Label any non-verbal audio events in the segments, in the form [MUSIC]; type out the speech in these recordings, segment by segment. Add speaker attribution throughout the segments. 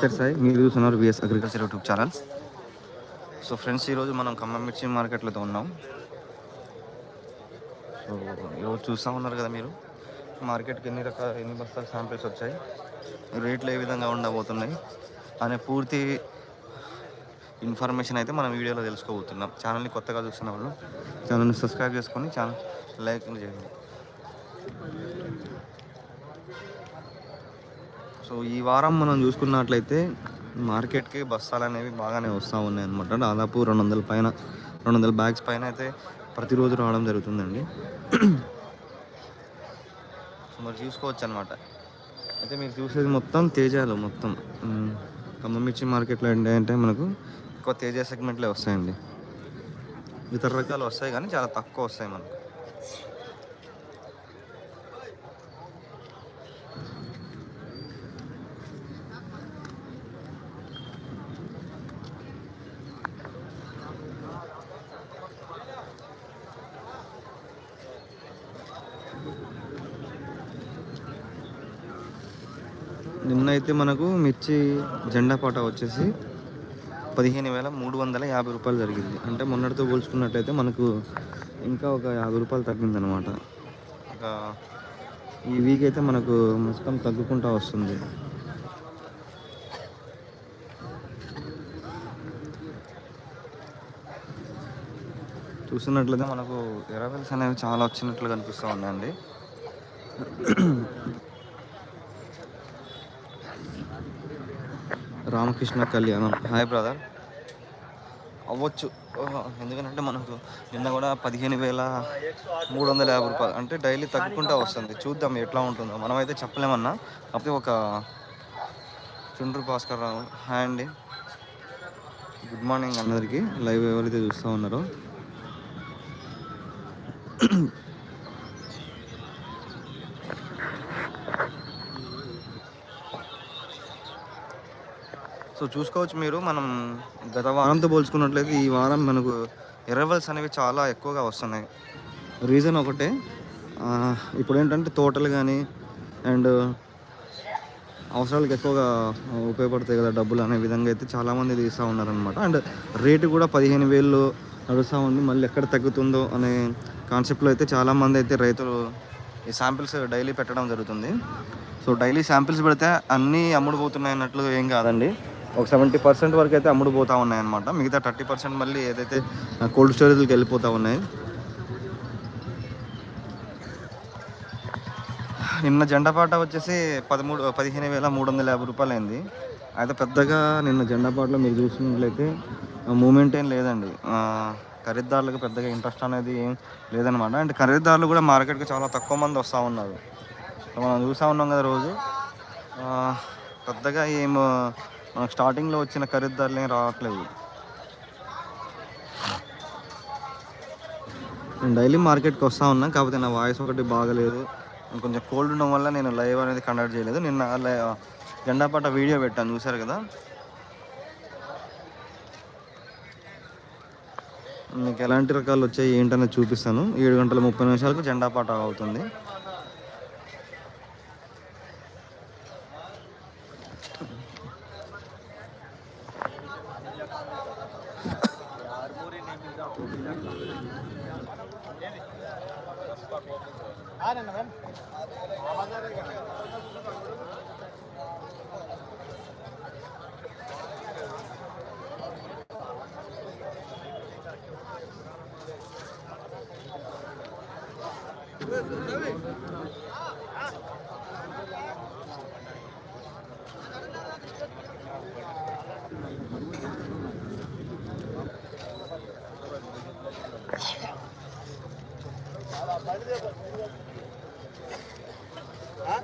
Speaker 1: Sir. Sai మీరు చూస్తున్నారు VS agriculture YouTube channel. So friends ఈరోజు మనం ఖమ్మం మిర్చి మార్కెట్లో ఉన్నాం. సో ఈరోజు చూస్తూ ఉన్నారు కదా మీరు? మార్కెట్కి ఎన్ని రకాల ఎన్ని బస్తాల శాంపిల్స్ వచ్చాయి? రేట్లు ఏ విధంగా ఉండబోతున్నాయి? అనే పూర్తి ఇన్ఫర్మేషన్ అయితే మనం వీడియోలో తెలుసుకోబోతున్నాం. ఛానల్ని కొత్తగా చూస్తున్న వాళ్ళు ఛానల్ని సబ్స్క్రైబ్ చేసుకొని ఛానల్ లైక్ చేయండి. సో ఈ వారం మనం చూసుకున్నట్లయితే మార్కెట్కి బస్తాలు అనేవి బాగానే వస్తూ ఉన్నాయి అనమాట దాదాపు రెండు వందల పైన రెండు వందల బ్యాగ్స్ పైన అయితే ప్రతిరోజు రావడం జరుగుతుందండి. సో మరి చూసుకోవచ్చు అనమాట అయితే మీరు చూసేది మొత్తం తేజాలు మొత్తం. ఉమ్, ఖమ్మం మిర్చి మార్కెట్లో ఏంటంటే మనకు ఎక్కువ తేజ సెగ్మెంట్లే వస్తాయండి. ఇతర రకాలు వస్తాయి కానీ చాలా తక్కువ వస్తాయి మనకు. నిన్న అయితే మనకు మిర్చి జెండా పాట వచ్చేసి పదిహేను వేల మూడు వందల యాభై రూపాయలు జరిగింది. అంటే మొన్నటితో పోల్చుకున్నట్టయితే మనకు ఇంకా ఒక యాభై రూపాయలు తగ్గిందనమాట ఒక ఈ వీక్ అయితే మనకు మొత్తం తగ్గుకుంటా వస్తుంది. చూస్తున్నట్లయితే మనకు ఎరవెల్స్ అనేవి చాలా వచ్చినట్లు కనిపిస్తూ ఉన్నాయండి. రామకృష్ణ కళ్యాణం. హాయ్ బ్రదర్ అవ్వచ్చు. ఎందుకంటే మనకు నిన్న కూడా పదిహేను వేల మూడు వందల యాభై రూపాయలు అంటే డైలీ తగ్గుకుంటూ వస్తుంది. చూద్దాం ఎట్లా ఉంటుందో. మనమైతే చెప్పలేమన్నా. కాకపోతే ఒక చుండ్రు భాస్కర్ రావు. హాయ్ అండి. గుడ్ మార్నింగ్ అందరికీ. లైవ్ ఎవరైతే చూస్తూ ఉన్నారో. సో చూసుకోవచ్చు మీరు మనం గత వారంతో పోల్చుకున్నట్లయితే ఈ వారం మనకు ఎరవల్స్ అనేవి చాలా ఎక్కువగా వస్తున్నాయి. రీజన్ ఒకటే ఇప్పుడు ఏంటంటే తోటలు కానీ అండ్ అవసరాలకు ఎక్కువగా ఉపయోగపడతాయి కదా డబ్బులు అనే విధంగా అయితే చాలామంది తీస్తూ ఉన్నారనమాట అండ్ రేటు కూడా పదిహేను వేలు నడుస్తూ ఉంది. మళ్ళీ ఎక్కడ తగ్గుతుందో అనే కాన్సెప్ట్లో అయితే చాలామంది అయితే రైతులు ఈ శాంపిల్స్ డైలీ పెట్టడం జరుగుతుంది. సో డైలీ శాంపిల్స్ పెడితే అన్నీ అమ్ముడుపోతున్నాయి అన్నట్లు ఏం కాదండి. ఒక సెవెంటీ పర్సెంట్ వరకు అయితే అమ్ముడు పోతూ ఉన్నాయి అనమాట మిగతా థర్టీ పర్సెంట్ మళ్ళీ ఏదైతే కోల్డ్ స్టోరేజ్కి వెళ్ళిపోతూ ఉన్నాయి. నిన్న జెండాపాట వచ్చేసి పదమూడు పదిహేను వేల మూడు వందల యాభై రూపాయలు అయింది అయితే పెద్దగా నిన్న జెండాపాటలో మీరు చూసినట్లయితే మూమెంట్ ఏం లేదండి. ఖరీదారులకు పెద్దగా ఇంట్రెస్ట్ అనేది ఏం లేదనమాట అండ్ ఖరీదారులు కూడా మార్కెట్కి చాలా తక్కువ మంది వస్తూ ఉన్నారు. మనం చూస్తూ ఉన్నాం కదా రోజు. పెద్దగా ఏం మనకు స్టార్టింగ్లో వచ్చిన ఖరీదారులు ఏం రావట్లేదు. నేను డైలీ మార్కెట్కి వస్తూ ఉన్నాను కాకపోతే నా వాయిస్ ఒకటి బాగలేదు. కొంచెం కోల్డ్ ఉండడం వల్ల నేను లైవ్ అనేది కండక్ట్ చేయలేదు. నిన్న లై- జెండా వీడియో పెట్టాను చూసారు కదా? మీకు ఎలాంటి రకాలు వచ్చాయి ఏంటనేది చూపిస్తాను. ఏడు గంటల ముప్పై నిమిషాలకు జెండా పాట అవుతుంది. Evet.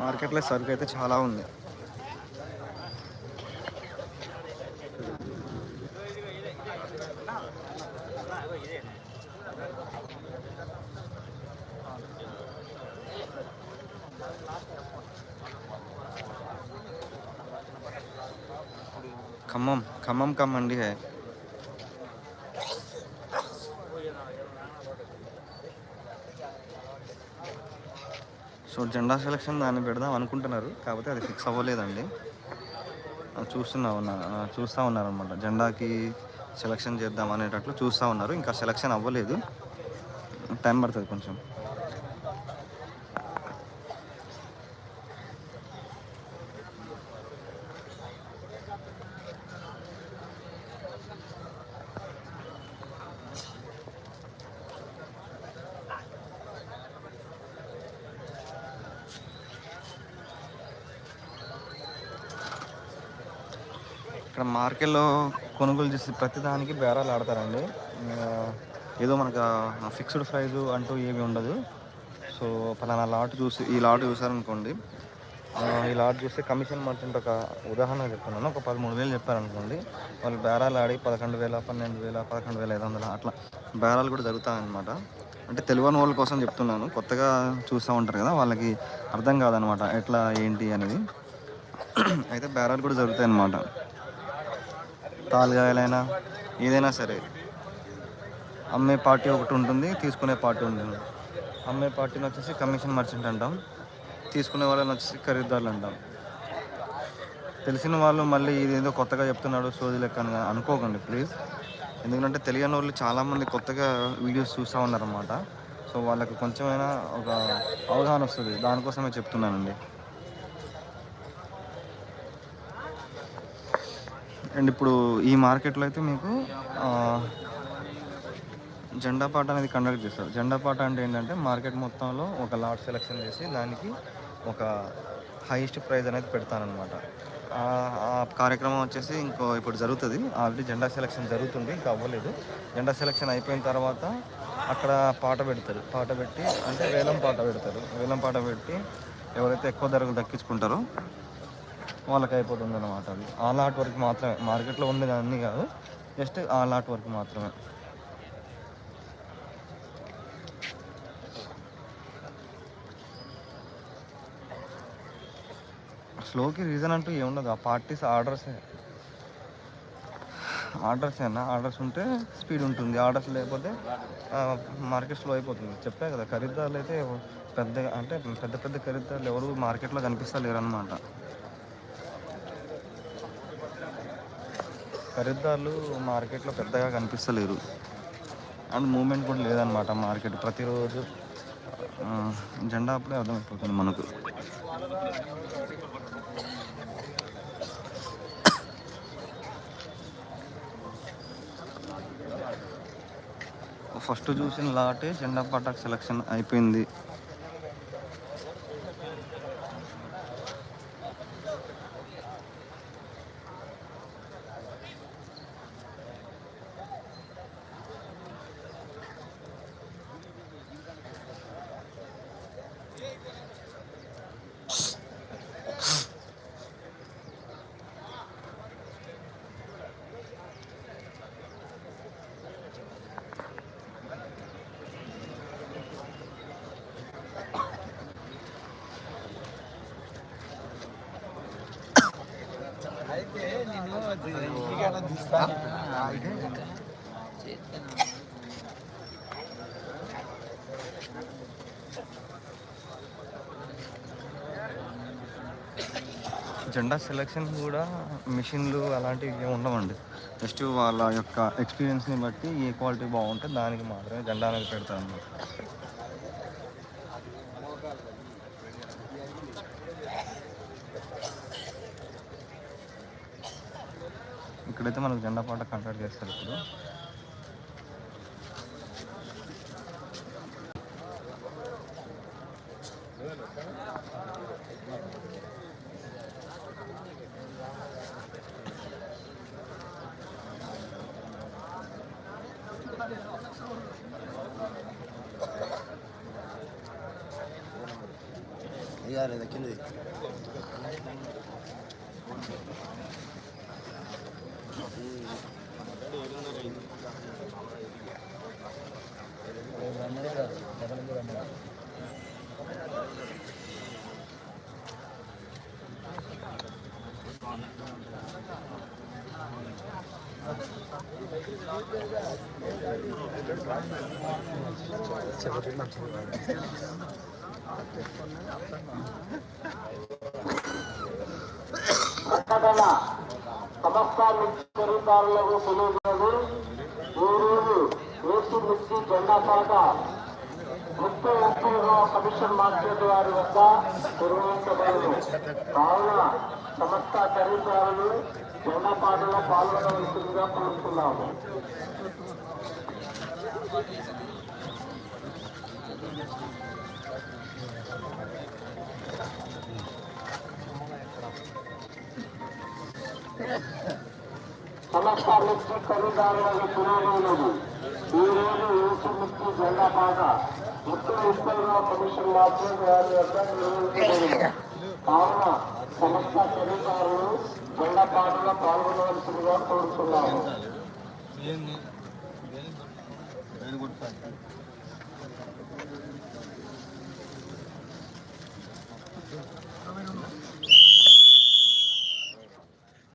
Speaker 1: మార్కెట్లో సరుకు అయితే చాలా ఉంది. ఖమ్మం ఖమ్మం का मंडी है సో జెండా సెలక్షన్ దాన్ని పెడదాం అనుకుంటున్నారు కాకపోతే అది ఫిక్స్ అవ్వలేదండి ఆ, చూస్తున్నా ఉన్నారు ఆ, చూస్తూ ఉన్నారనమాట జెండాకి సెలక్షన్ చేద్దాం అనేటట్లు చూస్తూ ఉన్నారు ఇంకా సెలక్షన్ అవ్వలేదు టైం పడుతుంది కొంచెం ఇక్కడ మార్కెట్లో కొనుగోలు చేసే ప్రతి దానికి బేరాలు ఆడతారండి. ఏదో మనకు ఫిక్స్డ్ ప్రైజ్ అంటూ ఏమి ఉండదు. సో పలానా లాట్ చూసి ఈ లాట్ చూసారనుకోండి. ఈ లాట్ చూస్తే కమిషన్ మర్చెంట్ ఒక ఉదాహరణ చెప్తున్నాను. ఒక పదమూడు వేలు చెప్పారనుకోండి. వాళ్ళు బేరాలు ఆడి పదకొండు వేల పన్నెండు వేల పదకొండు వేల ఐదు వందల అట్లా బేరాలు కూడా జరుగుతాయన్నమాట. అంటే తెలియని వాళ్ళ కోసం చెప్తున్నాను. కొత్తగా చూస్తూ ఉంటారు కదా వాళ్ళకి అర్థం కాదనమాట ఎట్లా ఏంటి అనేది. [CLEARS THROAT] అయితే బేరాలు కూడా జరుగుతాయి అన్నమాట తాలుగాయలైనా ఏదైనా సరే. అమ్మే పార్టీ ఒకటి ఉంటుంది తీసుకునే పార్టీ ఉంటుంది అమ్మే పార్టీని వచ్చేసి కమిషన్ మర్చెంట్ అంటాం. తీసుకునే వాళ్ళని వచ్చేసి ఖరీదారులు అంటాం. తెలిసిన వాళ్ళు మళ్ళీ ఇదేదో కొత్తగా చెప్తున్నాడు సోది లెక్క అని అనుకోకండి ప్లీజ్. ఎందుకంటే తెలియని వాళ్ళు చాలామంది కొత్తగా వీడియోస్ చూస్తూ ఉన్నారన్నమాట. సో వాళ్ళకి కొంచెమైనా ఒక అవగాహన వస్తుంది. దానికోసమే చెప్తున్నానండి. అండ్ ఇప్పుడు ఈ మార్కెట్లో అయితే మీకు జెండా పాట అనేది కండక్ట్ చేస్తారు. జెండా పాట అంటే ఏంటంటే మార్కెట్ మొత్తంలో ఒక లాట్ సెలెక్షన్ చేసి దానికి ఒక హైయెస్ట్ ప్రైజ్ అనేది పెడతానమాట ఆ కార్యక్రమం వచ్చేసి ఇంకో ఇప్పుడు జరుగుతుంది. ఆల్రెడీ జెండా సెలెక్షన్ జరుగుతుంది ఇంకా అవ్వలేదు. జెండా సెలెక్షన్ అయిపోయిన తర్వాత అక్కడ పాట పెడతారు. పాట పెట్టి అంటే వేలం పాట పెడతారు. వేలం పాట పెట్టి ఎవరైతే ఎక్కువ ధరకు దక్కించుకుంటారో వాళ్ళకి అయిపోతుంది అనమాట అది. ఆ లాట్ వరకు మాత్రమే. మార్కెట్లో ఉంది అన్నీ కాదు. జస్ట్ ఆ లాట్ వరకు మాత్రమే. స్లోకి రీజన్ అంటూ ఏముండదు ఆ పార్టీస్ ఆర్డర్సే ఆర్డర్స్ అయినా ఆర్డర్స్ ఉంటే స్పీడ్ ఉంటుంది. ఆర్డర్స్ లేకపోతే మార్కెట్ స్లో అయిపోతుంది. చెప్పా కదా ఖరీదారులు అయితే పెద్దగా అంటే పెద్ద పెద్ద ఖరీదారులు ఎవరు మార్కెట్లో కనిపిస్తలేరు అనమాట ఖరీదారులు మార్కెట్లో పెద్దగా కనిపిస్తలేరు. అండ్ మూమెంట్ కూడా లేదనమాట మార్కెట్. ప్రతిరోజు జెండా అప్పుడే అర్థమైపోతుంది మనకు. ఫస్ట్ చూసిన లాటే జెండా పటాక్ సెలక్షన్ అయిపోయింది. జెండా సెలెక్షన్ కూడా మిషన్లు అలాంటివి ఏమి ఉండవండి. జస్ట్ వాళ్ళ యొక్క ఎక్స్పీరియన్స్ని బట్టి ఏ క్వాలిటీ బాగుంటే దానికి మాత్రమే జెండా అనేది పెడతారు ఇక్కడైతే మనకు జెండా పాట కంటాక్ట్ చేస్తారు ఇప్పుడు.
Speaker 2: ఇక కింద
Speaker 3: ప్రకటన సమస్త మిత్రుదారులకు తెలియజేయదు ఈరోజు ఏసీ మిర్చి జెండా పాట ముప్పై ముప్పైవ కమిషన్ మార్కెట్ వారి వద్ద నిర్వహించబడదు. కావున సమస్త ఖరీదారులు జెండా పాటలో పాల్గొనవలసిందిగా కోరుతున్నాము. సమస్త మిర్చి తల్లిదారులకు తెలియజేయలేదు ఈ రోజు ఏసీ మిర్చి జెండా పాట ముఖ్య విస్తరణ కమిషన్ మాత్రం వారి యొక్క నిర్వహించబడింది కావున సమస్త తల్లిదారులు జెండా పాటలో పాల్గొనవలసిందిగా కోరుతున్నాము A ver, uno.